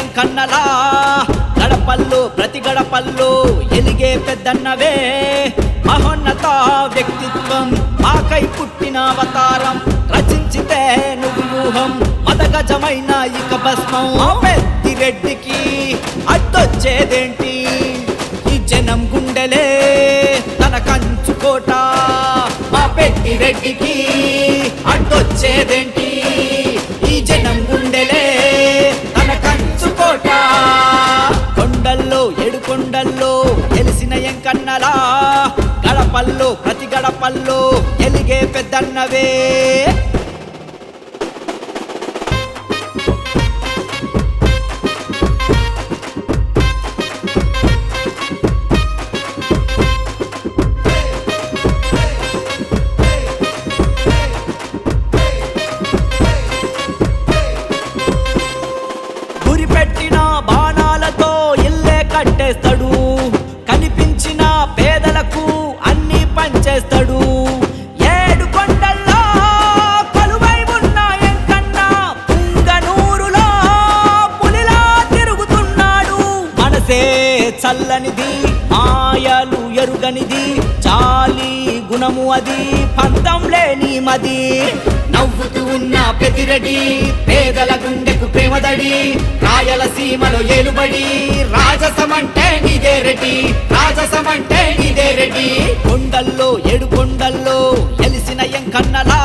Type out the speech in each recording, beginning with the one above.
ఎంకన్నలా గడపల్లు ప్రతి గడపల్లు ఎలిగే పెద్దన్నవే. మహోన్నత వ్యక్తిత్వం ఆకై పుట్టిన అవతారం రచించితే నువ్వు వ్యూహం మదగజమైన ఇక భస్మం. పెద్దిరెడ్డికి అడ్డొచ్చేదేంటి? ఈ జనం గుండెలే తన కంచుకోట మా పెద్దిరెడ్డికి అడ్డొచ్చేదేంటి? గడపల్లో ప్రతి గడపల్లో ఎలిగే పెద్దన్నవే. గురిపెట్టిన బాణాలతో ఇల్లే కట్టేస్తాడు. చల్లనిది మాయలు ఎరుగనిది చాలి గుణము అది పంతం లేని మది. నవ్వుతూ ఉన్న పెతిరడి పేదల గుండెకు ప్రేమదడి రాయలసీమలో ఏలుబడి రాజసమంటే నీదే రెడ్డి రాజసమంటే నీదే రెడ్డి. కొండల్లో ఏడు కొండల్లో ఎలిసిన ఎంకన్నలా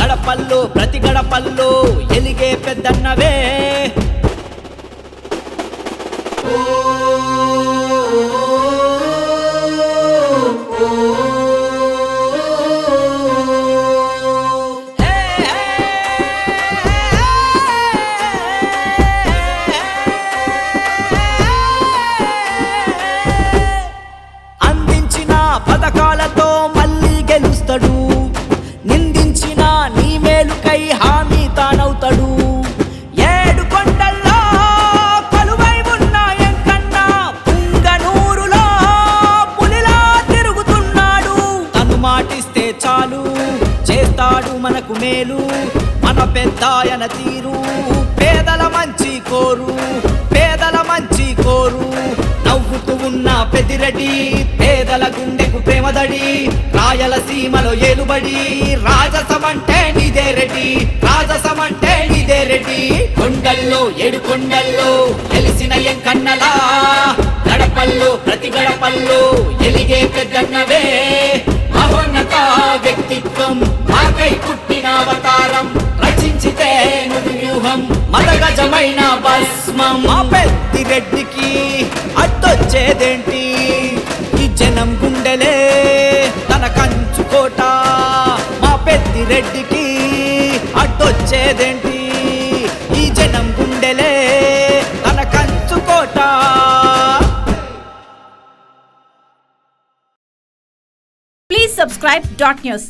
గడపల్లో ప్రతి గడపల్లో ఎలిగే పెద్దన్నవే. పథకాలతో మళ్ళీ గెలుస్తాడు. నిందించిన నీ మేలుకై హామీ తానవుతాడు. ఏడు కొండల్లో కొలువై ఉన్న ఎంకన్నా పుంగనూరులో పులిలా తిరుగుతున్నాడు. తను మాటిస్తే చాలు చేస్తాడు మనకు మేలు. మన పెద్దాయన తీరు పేదల మంచి కోరు. ఉన్న పెదిరెడ్డి పేదల గుండెకు ప్రేమదడి రాయలసీమలో ఏలుబడి రాజసమంటే నిదే రెడ్డి రాజసమంటే నిదే రెడ్డి. కొండల్లో ఏడు కొండల్లో తెలిసిన ఎంకన్నలా గడపల్లో ప్రతి గడపల్లో ఎలిగే పెద్దన్నవే. మహోన్నత వ్యక్తిత్వం మాకై పుట్టిన అవతారం రచించితే నువ్వు వ్యూహం మదగజమైన భస్మం. పెద్ది రెడ్డికి వచ్చేదేంటి ఈ జనం గుండెలే తన కంచుకోట మా పెద్ది రెడ్డికి అడ్డొచ్చేదేంటి? ఈ జనం గుండెలే తన కంచుకోట ప్లీజ్ సబ్స్క్రైబ్ డాట్ న్యూస్